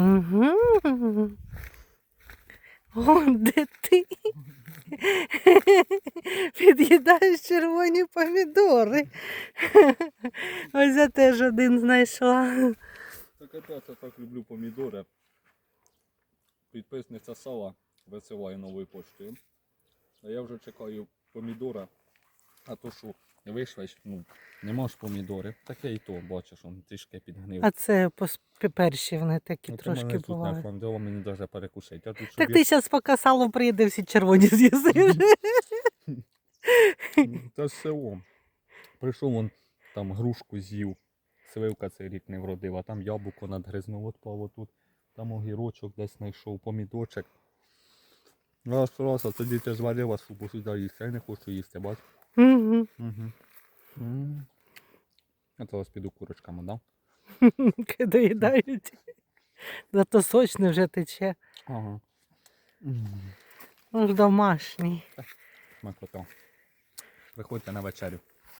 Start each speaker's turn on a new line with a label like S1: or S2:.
S1: Угу. О, де ти? Під'їдаєш червоні помідори. Ось я теж один знайшла.
S2: Так капець, я так люблю помідори. Підписниця Сала висилає новою поштою. А я вже чекаю помідора. А то що, вийшла, ну, не можеш помідори. Таке і то, бачиш, он трішки підгнив.
S1: А це перші вони такі
S2: Ну,
S1: трошки бувають.
S2: нафандило, мені навіть перекусити. А тут
S1: Так
S2: собі...
S1: ти зараз поки сало приїде, всі червоні з'їсиш.
S2: Та з селом. Прийшов он там грушку з'їв. Сливка цей рік не вродила, там яблуко надгризнув, от пало тут. Там огірочок десь знайшов, помідочок. Раз, раз, а тоді ти зварила супу сюди їсти. Я не хочу їсти, бач.
S1: Угу.
S2: Угу. Я зараз піду курочками, да?
S1: Доїдають. Зато сочне вже тече.
S2: Ага.
S1: Ну ж домашній.
S2: Смакота. Приходьте на вечерю.